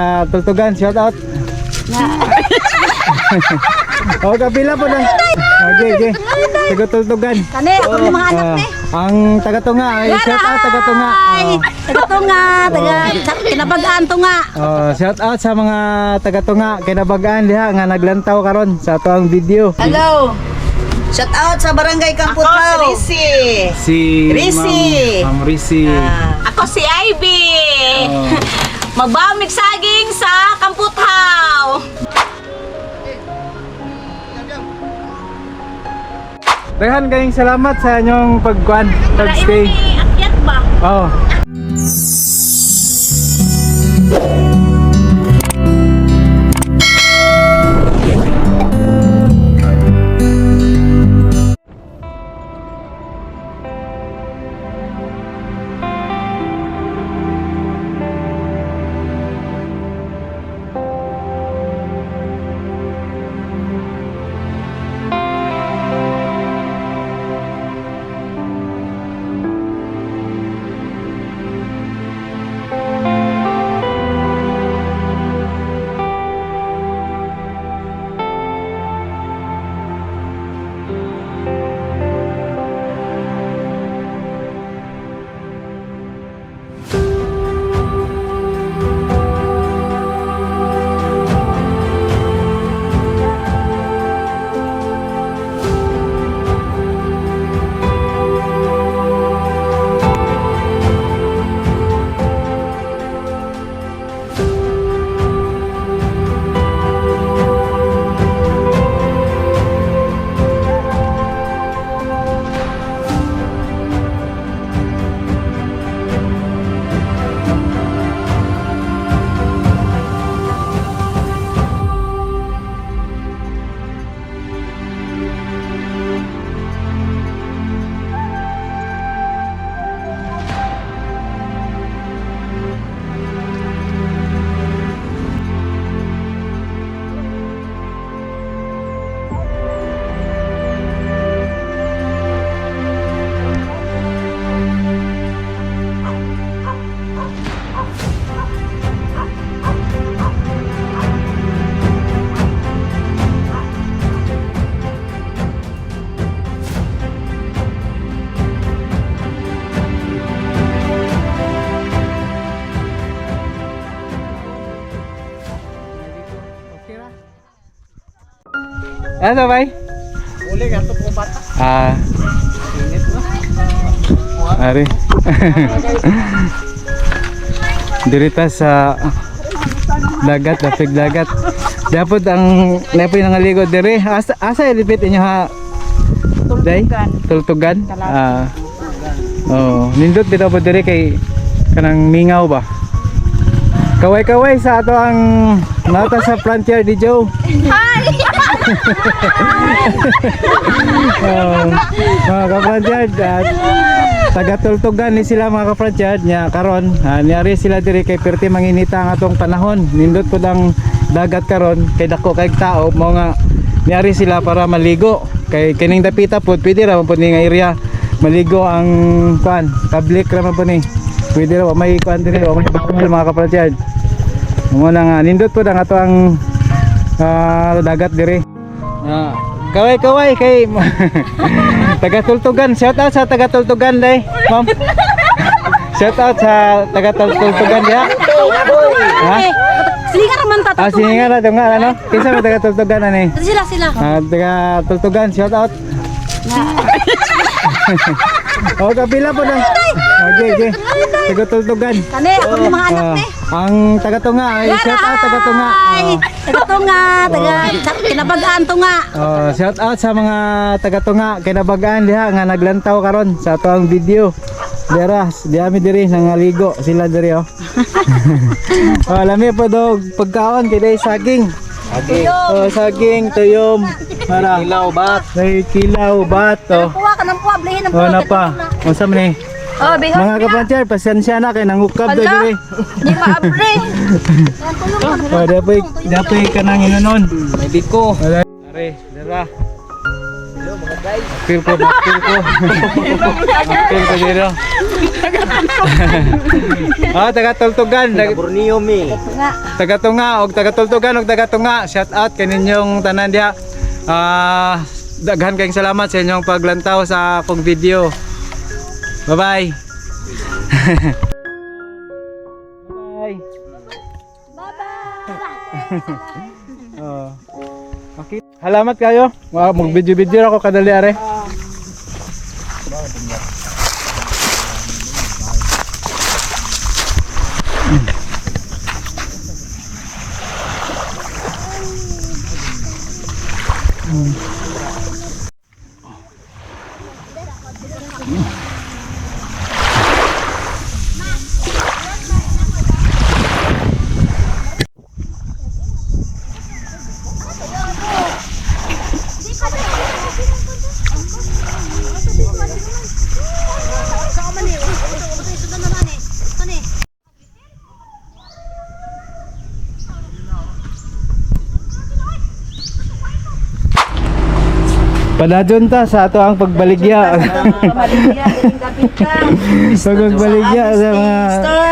Ah, tultugan, shout out. oh, kapila po lang. Okay, okay. Taga tultugan. Kani, ako yung mga anak Ah, ni. ang taga tunga, ay shout out taga tunga. Ay, taga tunga, taga kinabagaan tunga. Oh, shout out sa mga taga tunga kinabagaan diha nga naglantaw karon sa ato ang video. Hello. Shout out sa Barangay Kamputaw. Ako si Risi. Si Risi. Ma'am, Risi. Ah, Ako si Ivy. Oh. Magbamig saging Daghan kayong salamat sa inyong pagkuan, pagstay. akyat ba? Oh. Ano bay? Uli ka to po bata. Ah. Ari. Dirita sa dagat, dapig dagat. Dapat ang lepoy ng aligo dire. Asa asa ilipit inyo ha? Day? Tultugan. Ah. Oh, nindot bitaw po dire kay kanang mingaw ba? Kaway-kaway sa ato ang nata sa frontier di Joe. Oh, mga kapransyad at tagatultugan ni sila mga kapransyad nya karon. Ah, niyari sila diri kay perti manginita ang atong panahon. Nindot pud ang dagat karon kay dako kay tao mo nga niyari sila para maligo. Kay kining dapita pud pwede ra pud ni nga area maligo ang kuan public ra man pud ni. Pwede ra may kuan diri wa may bakal mga kapransyad mo na nga nindot pud ang ato ang ah, dagat diri Ah, kaway kaway kay taga-tultugan. Shout out sa taga-tultugan day. Ma'am. Shout out sa taga-tultugan diha. Ha? Slinga raman ta. Ah, sige nga na nga ano? Kinsa may taga-tultugan ani? Sila sila. Ah, taga-tultugan. Shout out. oh, kapila po lang. Okay, okay. Taga-tultugan. Kani, ako yung mga anak Ah, ni. ang taga-tunga ay shout out taga-tunga. Oh. taga tunga, taga kinabagaan tunga. Oh, shout out sa mga taga-tunga kinabagaan diha nga naglantaw karon sa ato ang video. Deras, di ami diri nangaligo sila diri oh. oh, lami po dog pagkaon kay saging. Saging. Oh, saging, tuyom, para kilaw bat. May kilaw bat oh. Kuha ka ng puwa, blihin ng Oh, puwa. na pa. Unsa man ni? Oh, bigo. Mga kapantiyar, pasensya na kay nangukab do diri. Di maabre. Oh, dapoy dapoy kanang inanon. May biko. Are, dara. Hello mga guys. Feel ko, feel ko. Feel ko dito. Ah, taga Tultugan. Taga Borneo mi. taga Tunga og taga Tultugan og taga Tunga. Shout out kaninyong tanan diha. Ah, daghan kayong salamat sa inyong paglantaw sa akong video. Bye-bye. Bye. Oh. Okay. Salamat kayo. Mag-video-video ako kadali are. Padadyon ta sa ato ang pagbaligya. Pagbaligya sa mga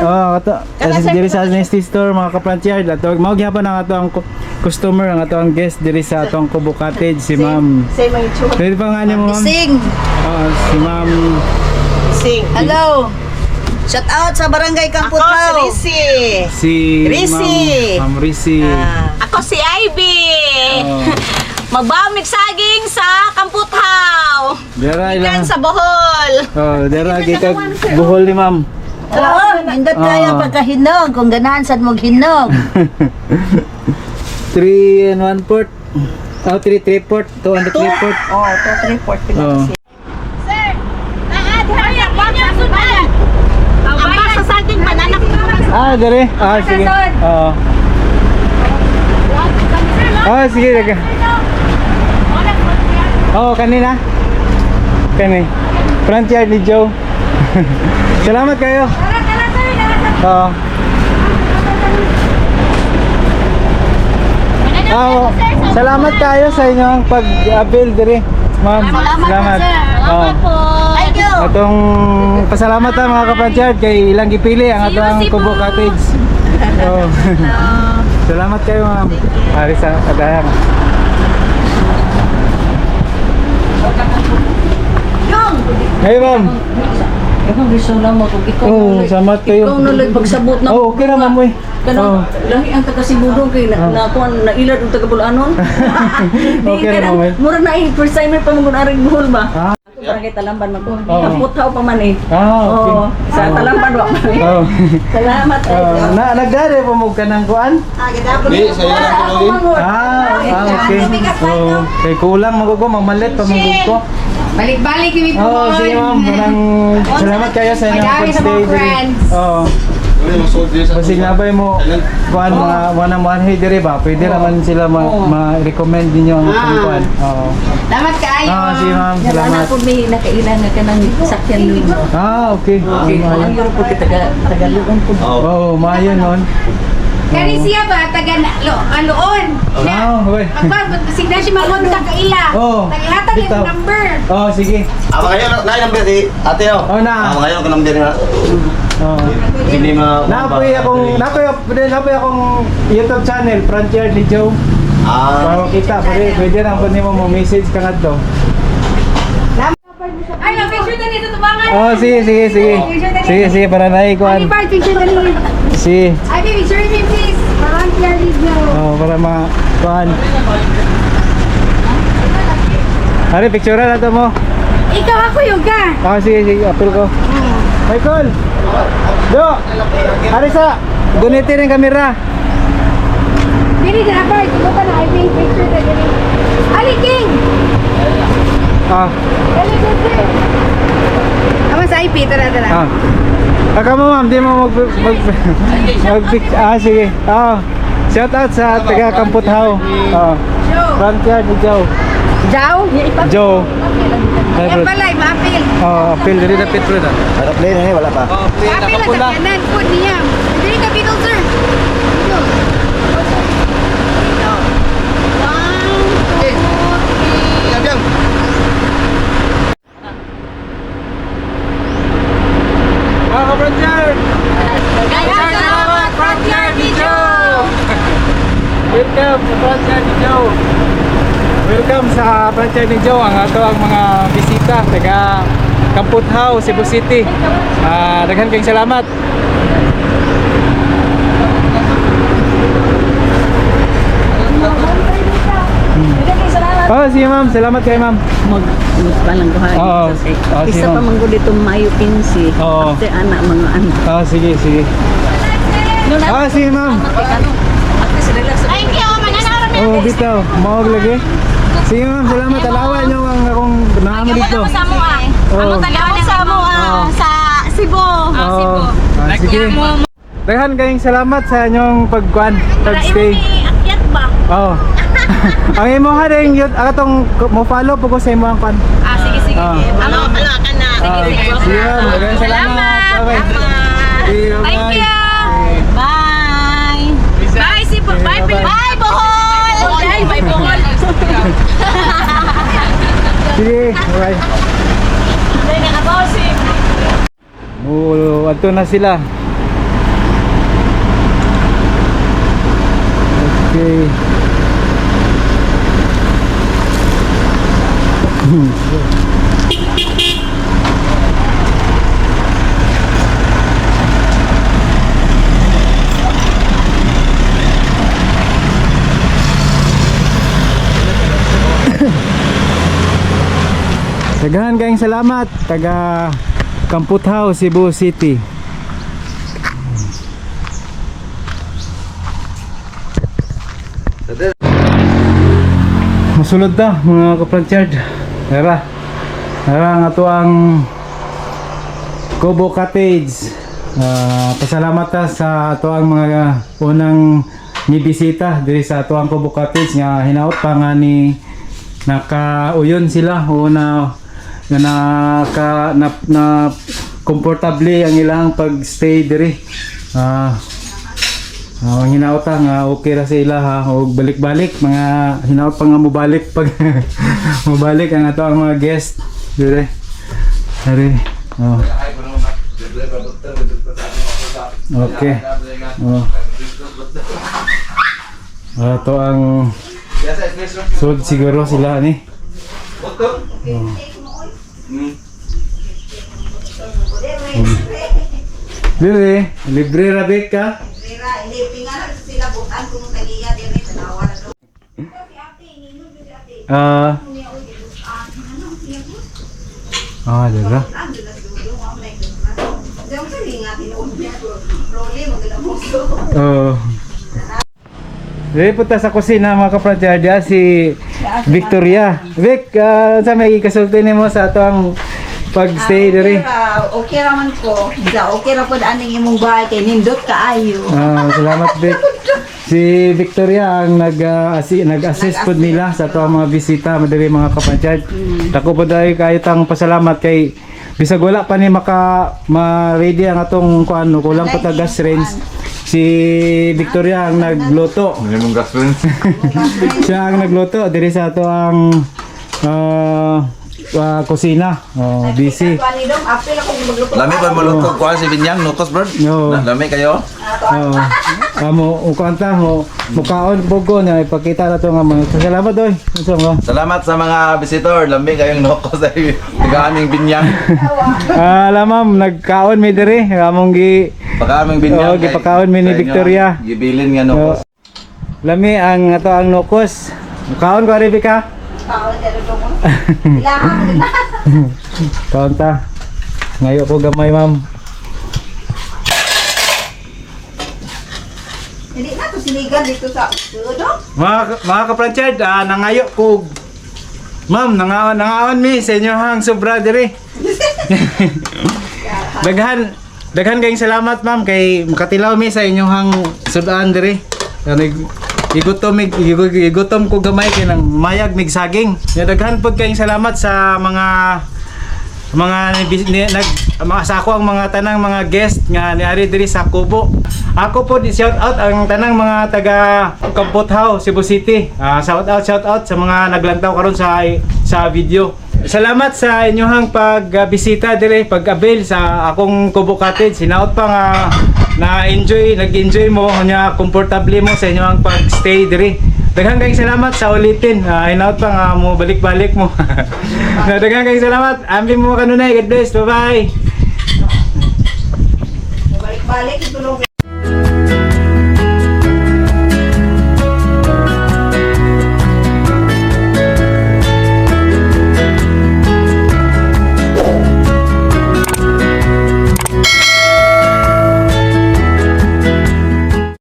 Oh, ato. Kasi diri sa Nesty Store mga kaprantyard ato mao gyapon ang ato ang cu- customer ang ato ang guest diri sa atong Kubo Cottage si Ma'am. Say. Pwede pa nga mo Ma'am? Sing. Oh, si Ma'am. Sing. Hello. Shout out sa Barangay Kamput Ako si. Risi. Si Risi. Ma'am, Risi. Ah. Ako si Ivy. Oh. Magbamig saging sa Kamputhaw. Dira Yan ilang. sa Bohol. Oh, dira gitag buhol ni Ma'am. Oo, indot kaya Ah. pagkahinog. Kung ganahan sad mong hinog. 3 and 1 port. Oh, 3 3 port, 2 and 3 port. Oh, to report Oh. Sir, naadhari ang baka sudan. Ang baka sa saging banana. Ah, dere. Ah, sige. Oo. Ah, sige. Daga. Oo, kanina. Kani. Front yard ni Joe. Salamat kayo. Oo. Ah, salamat kayo sa inyong pag-avail dire. Ma'am, salamat. Oo. Thank you. Atong pasalamat ha mga kapransyard kay ilang gipili ang atong Kubo Cottage. Oh. Salamat kayo ma'am. Ari sa kadayang. Hey ma'am. Ako gusto lang mo kung ikaw Oh, salamat kayo. ikaw nalang pagsabot na Oh, okay na ma'am. eh. Kanang lahi ang taga Sibudong kay na, na kuan na ilad ang taga Bulanon. Okay na, ma'am, eh. Mura na eh first timer pa mo aring buhol ba? Ah. Ako barangay Talamban man ko. Oo. Kaputaw pa man eh. Ah, okay. Oo, sa Talamban wa man eh. Oh. Salamat Oh, eh. na nagdari po mo ka ng kuan? Hindi, sa'yo lang tulungin. Ah, ah okay. Oh, kay kulang magugo magmalit pa magugod ko. Balik-balik kami po. Oh, sige ma'am. Salamat kayo sa inyong Madami sa mga Kasi nga ba mo kuan mga one one hey dire ba? Pwede naman sila ma- ma-recommend ninyo ang akong kuan. Oo. Salamat kayo. Ah, sige ma'am. Yan Salamat. anak ko may nakailan na ka ng sakyan nun. Ah, okay. Okay, Ang. Europe ko taga Tagalugan ko. Oo, maayo nun. Kani siya ba? Taga na- lo, aloon. Ah, okay. Magpag, signa siya magunta ka ila. Oo. Naglatag yung number. Oh, sige. Ah, ngayon, na number di ate no? Oh, na. Ah, ngayon ko number nga. Oh. Hindi ma... Napoy akong napoy napoy akong YouTube channel Frontier ni Joe. Ah, Para kita, pwede, pwede lang po nimo mo message ka nga to. Ay, ang picture na nito tubangan. Oh, sige, sige, sige. Sige, sige, para na Ay. Bart, picture na nito. Si, Ay, picture me please. Parang clear video. oh, para mga kuan. Ari, picture na to mo. Ikaw ako yung ka. Ah, sige, sige, apil ko. Michael! Do! Ari sa, gunitin yung kamera. Bili ka na, Bart. Ito ka na. I think picture na nito. Ali, King. Ah, Ali, King. Ama sa IP, tara, tara. ah. Aka mo ma'am, di mo mag, mag, mag, ah, sige. Ah, shout out sa taga Kamputhaw. Ah, Frontier ni Joe. Jaw? Joe. Yan pala, ma-appeal. Oh, appeal diri dapat pula dah. Harap lain eh wala pa. Oh, appeal na Appeal ang kapula. sakyanan po niya. Dili ka Beatles, sir. Dito. Dito. One, two, three. Mga ka-frontier! Kaya salamat, Frontier Video! Welcome sa Frontier Video! Welcome sa franchise ni Joe ang ato ang mga bisita taga Kamput House, Cebu City. Ah, daghan kayong salamat. Oh, sige ma'am. Salamat kay ma'am. Mag palang buhay. Oo. Oo, Isa sige, pa ma'am. man gud itong Mayo 15. Oo. After anak mga anak. Ah, sige, sige. Ah, sige ma'am. Thank you, mananaran Oh, bitaw. Mawag lagi. Sige ma'am, salamat. Alawan niyo ang akong naamo dito. sa mo ah. Oo. Ano talaga sa mo ah, sa Cebu. Oo. Ah, sige. Daghan kayong salamat sa inyong pagkuan, pagstay. akyat ba? Oo. ang imo ha rin yun, atong mo follow po ko sa imo ang kan. Ah, sige, sige. Ah. Ano, ano ka na? Ah, sige ma'am, daghang salamat. You, Thank you. Bye. Bye, Cebu. Bye, Bye. Bye, Bohol. Bye, bye, Bohol. Sige, bye. Dahil nakabosip. Oo, ato na sila. Okay. Daghan kayong salamat taga Kamput House, Cebu City. Masulod ta mga kaplanchard. Tara. Tara nga to ang Kobo Cottage. Ah, pasalamat ta sa ato ang mga unang nibisita diri sa ato ang Kobo Cottage nga hinaot pa nga ni nakauyon sila o na na naka na, na komportable ang ilang pagstay diri. Ah, Ah, ang hinaot nga okay ra sa ila ha og balik-balik mga hinaot pa nga mobalik pag mobalik ang ato ang mga guest dire. Dire. Oh. Okay. Oh. Ato ang sud siguro sila ni. Oh. Dire, libre ra bek ka? Ah. Ah, dira. Oh. Dili punta sa kusina mga kapratya si Victoria. Vic, ah, sa may kasulti nimo sa ato ang pagstay diri. Ah, okay raman ko. Da okay ra pod aning imong bahay kay nindot kaayo. Ah, salamat Vic. Si Victoria ang nag uh, asi, nag-assist pod nila sa ato ang mga bisita madiri mga kapatid. Dako po dahil kayo tang pasalamat kay bisag wala pa ni maka ma-ready ang atong kuan kulang pa ta gas range. Si Victoria ang nagluto. Minimum gas rin. Siya ang nagluto diri sa ato ang ah, ah, kusina. Oh, busy. Lami pa malutog kuha si Binyang, nutos bird. No. Lami kayo. Oh, amo ukanta mo mukaon pogo na ipakita na to nga mga salamat doy. Salamat sa mga visitor. Lami kayong nukos sa taga-aming Binyang. Ah, alam ma'am, nagkaon mi diri, among gi Pagka-aming Binyang. Oo, gipakaon mi ni Victoria. Gibilin nga nukos. lami ang ato ang nokos. Kaon ko Rebecca. Kaon ta. Ngayo ko gamay ma'am. Hindi na to sinigan dito sa tudo. Mga mga kaplanchad, ah, nangayo ko. Ma'am, nangawan nangawan mi sa inyo hang sobra diri. daghan daghan kayong salamat ma'am kay makatilaw mi sa inyong hang sudan diri. Ano, igutom igutom ko gamay kay nang mayag mig saging. Ya, Daghan pod kayong salamat sa mga mga nag mga ang mga tanang mga guest nga niari diri sa Kubo. Ako po di shout out ang tanang mga taga Kampot House, Cebu City. Ah, shout out shout out sa mga naglantaw karon sa sa video. Salamat sa inyong pagbisita dire, pag-avail sa akong Kubo Cottage. Sinaot pa nga na enjoy, nag-enjoy mo nya comfortable mo sa inyong pag-stay diri. Daghang kayong salamat sa ulitin. Uh, inaut pa nga mo balik-balik mo. Na Daghang kayong salamat. Ambi mo kanunay. God bless. Bye-bye. Balik-balik, itulong